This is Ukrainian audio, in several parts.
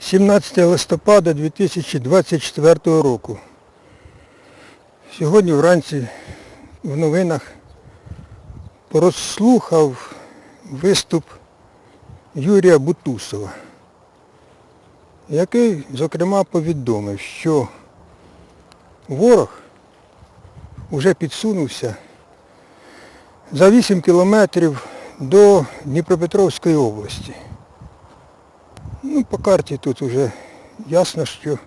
17 листопада 2024 року. Сьогодні вранці в новинах розслухав виступ Юрія Бутусова, який, зокрема, повідомив, що ворог вже підсунувся за 8 кілометрів до Дніпропетровської області. Ну, по карті тут вже ясно, що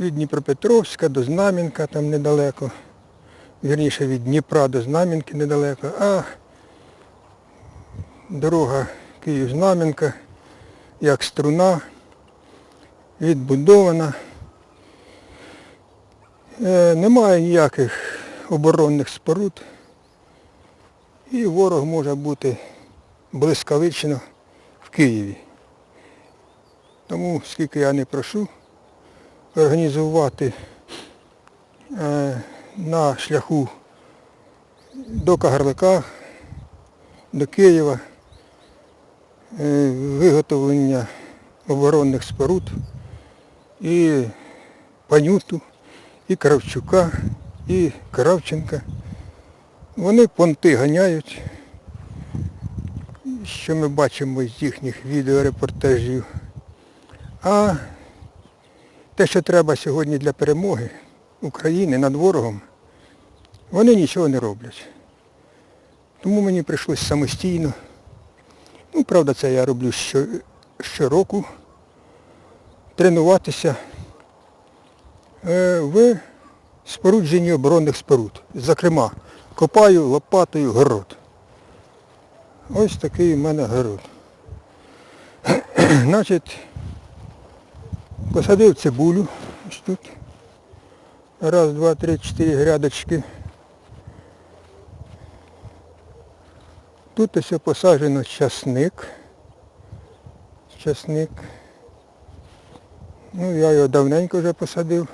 від Дніпропетровська до Знам'янка там недалеко. Вірніше від Дніпра до Знам'янки недалеко, а дорога Київ-Знам'янка як струна відбудована. Е, немає ніяких оборонних споруд. І ворог може бути блискавично в Києві. Тому, скільки я не прошу, організувати е, на шляху до Кагарлика, до Києва, е, виготовлення оборонних споруд і Панюту, і Кравчука, і Кравченка. Вони понти ганяють, що ми бачимо з їхніх відеорепортажів. А те, що треба сьогодні для перемоги України над ворогом, вони нічого не роблять. Тому мені прийшлося самостійно. Ну, правда, це я роблю що, щороку, тренуватися е, в спорудженні оборонних споруд. Зокрема, копаю лопатою город. Ось такий у мене город. Значить, посадив цибулю. Ось тут. Раз, два, три, чотири грядочки. Тут ось посаджено часник. Часник. Ну, я його давненько вже посадив.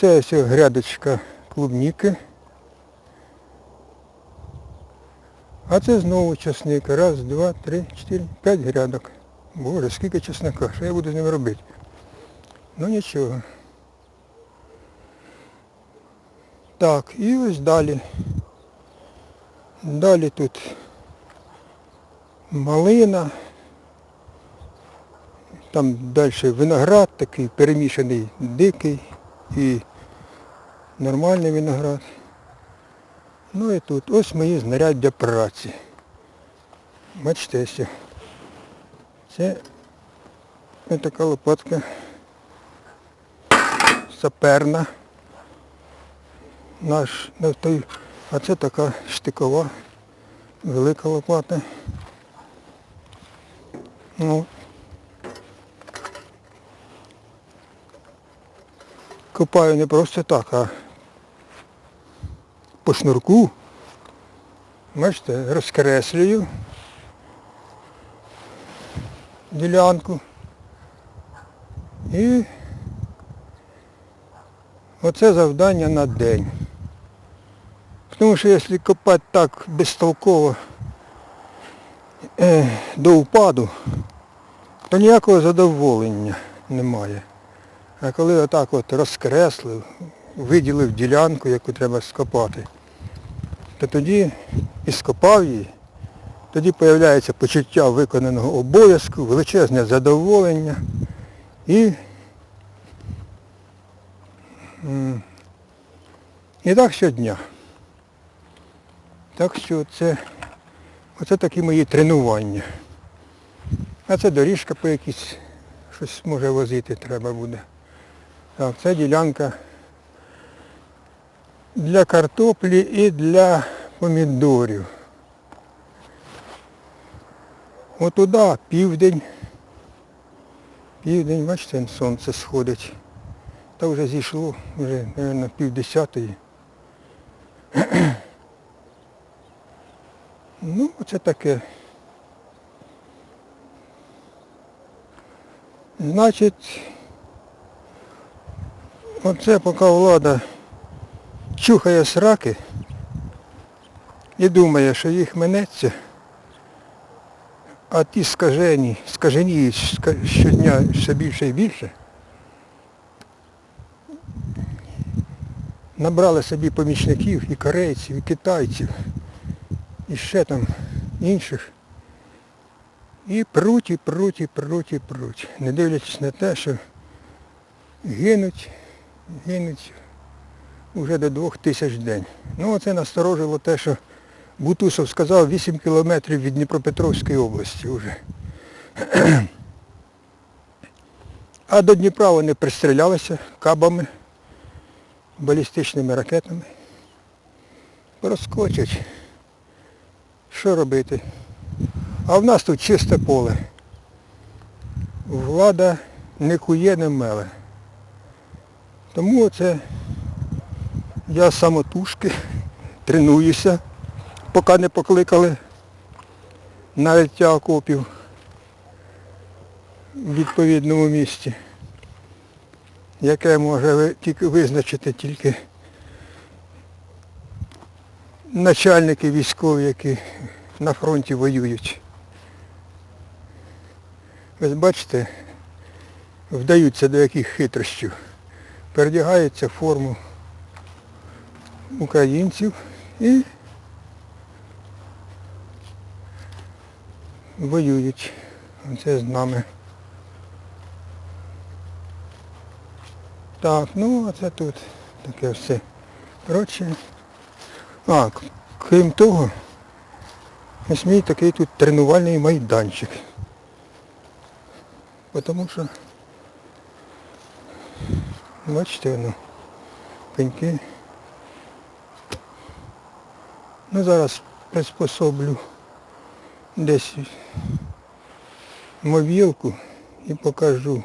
Це ось грядочка клубніки. А це знову часник. Раз, два, три, чотири, п'ять грядок. Боже, скільки чеснока, що я буду з ним робити? Ну нічого. Так, і ось далі. Далі тут малина. Там далі виноград такий перемішаний, дикий і нормальний виноград. Ну і тут ось мої знаряддя праці. Бачите, ось. Це ось така лопатка саперна. Наш на той, а це така штикова, велика лопата. Ну, копаю не просто так, а по шнурку. Бачите, розкреслюю ділянку. І оце завдання на день. Тому що якщо копати так безтолково е, до упаду, то ніякого задоволення немає. А коли отак от розкреслив, виділив ділянку, яку треба скопати, то тоді і скопав її, тоді з'являється почуття виконаного обов'язку, величезне задоволення і, і так щодня. Так що це, оце такі мої тренування. А це доріжка по якійсь, щось може возити треба буде. Так, це ділянка для картоплі і для помідорів. Отуда південь. Південь, бачите, сонце сходить. Та вже зійшло, вже, мабуть, пів десятої. Ну, оце таке. Значить, оце поки влада чухає сраки і думає, що їх минеться, А ті скажені, скажені щодня все більше і більше. Набрали собі помічників і корейців, і китайців, і ще там інших. І пруть, і пруть, і пруть, і пруть. Не дивлячись на те, що гинуть, гинуть вже до двох тисяч день. Ну оце насторожило те, що Бутусов сказав 8 кілометрів від Дніпропетровської області вже. А до Дніпра вони пристрілялися кабами, балістичними ракетами. Проскочать. Що робити? А в нас тут чисте поле. Влада не кує, не меле. Тому це я самотужки тренуюся, поки не покликали на лиття окопів в відповідному місці, яке може визначити тільки начальники військові, які на фронті воюють. Ви бачите, вдаються до яких хитрощів. Передягаються форму українців і воюють. Оце з нами. Так, ну оце тут таке все. Коротше. А, крім того, ось мій такий тут тренувальний майданчик. Тому що, бачите, воно, пеньки. Ну зараз приспособлю десь мобілку і покажу.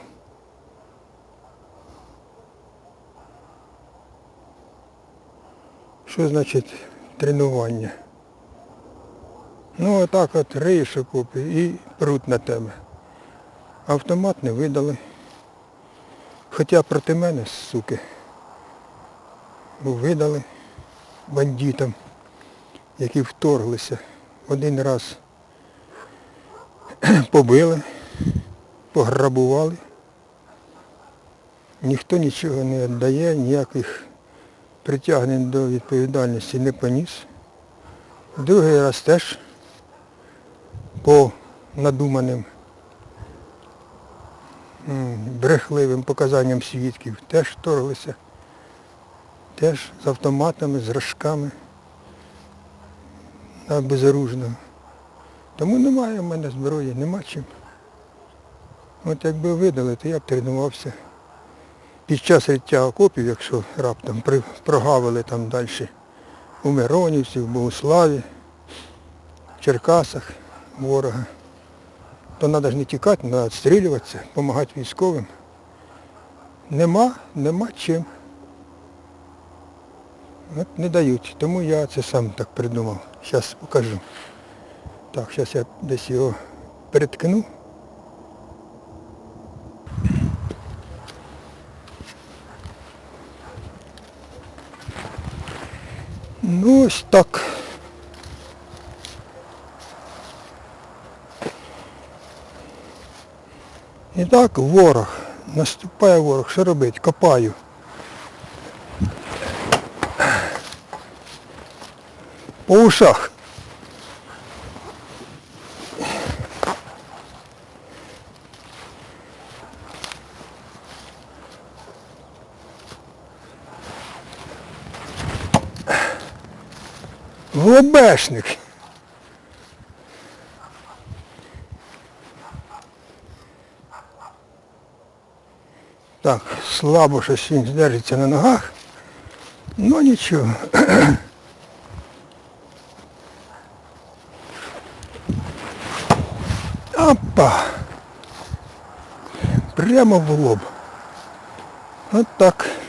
Що значить тренування? Ну отак от риєш окопи і пруть на тебе. Автомат не видали. Хоча проти мене, суки, видали бандитам, які вторглися. Один раз побили, пограбували. Ніхто нічого не віддає, ніяких притягнень до відповідальності не поніс. Другий раз теж по надуманим брехливим показанням свідків теж вторглися. Теж з автоматами, з рожками на безоружного. Тому немає в мене зброї, нема чим. От якби видали, то я б тренувався під час риття окопів, якщо раптом прогавили там далі у Миронівці, в Богославі, в Черкасах ворога, то треба ж не тікати, треба відстрілюватися, допомагати військовим. Нема, нема чим. От не дають. Тому я це сам так придумав. Зараз покажу. Так, зараз я десь його переткну. Ну ось так. І так ворог. Наступає ворог. Що робить? Копаю. По ушах. Глобешник. Так, слабо щось він держиться на ногах. Ну нічого. Опа! Прямо в лоб. От так.